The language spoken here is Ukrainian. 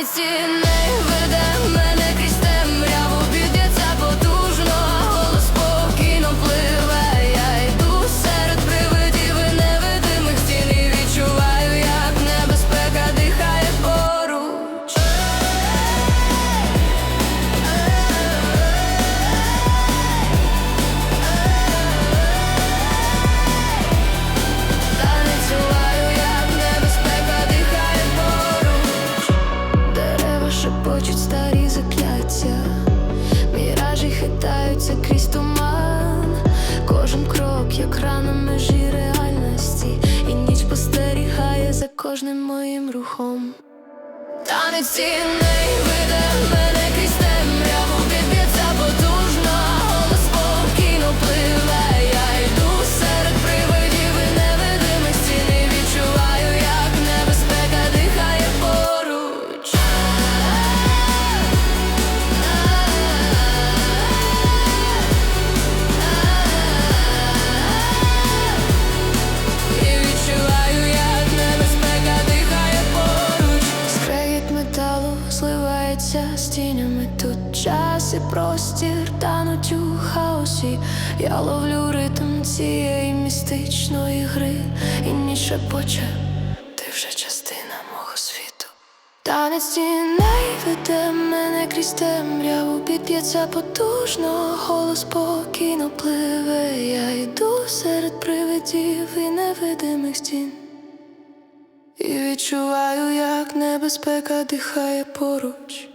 Танець кожним моїм рухом. Танець цінний веде зливається з тінями Тут час і простір тануть у хаосі. Я ловлю ритм цієї містичної гри. І ніч шепоче, ти вже частина мого світу. Танець тіней веде мене крізь темряву. Під'ється потужно, голос спокійно пливе. Я йду серед привидів і невидимих стін. І відчуваю, як небезпека дихає поруч